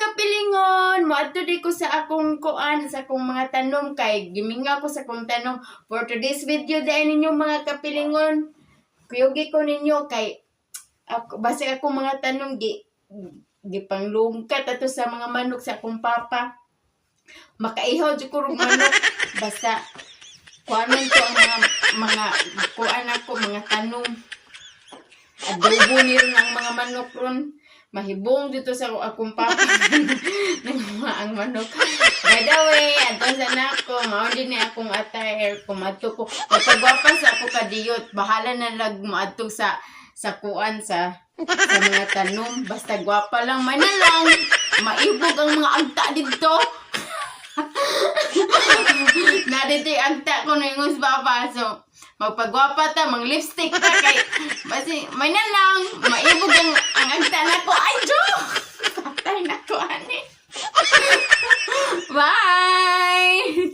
kapilingon, moadto di ko sa akong kuan sa akong mga tanom kay giminga ko sa akong tanom for today's video dahil ninyo mga kapilingon. Kuyugi ko ninyo kay ako base akong mga tanom gi gipanglungkat ato sa mga manok sa akong papa. Makaihaw jud ko manok basta kuanon ko ang mga mga kuan ako mga tanom. Adobo ni ron ang mga manok ron. Mahibong dito sa akong papa. Nanguma ang manok. By the way, ato sa nako, mao din ni akong attire. Kumadto ko. Kapagwapa sa ako kadiyot, bahala na lag maadto sa sa kuan sa sa mga tanom. Basta gwapa lang. May na lang. Maibog ang mga agta dito. na dito yung agta ko na yung papa. So, magpagwapa ta, mang lipstick ta kay basi may na lang maibog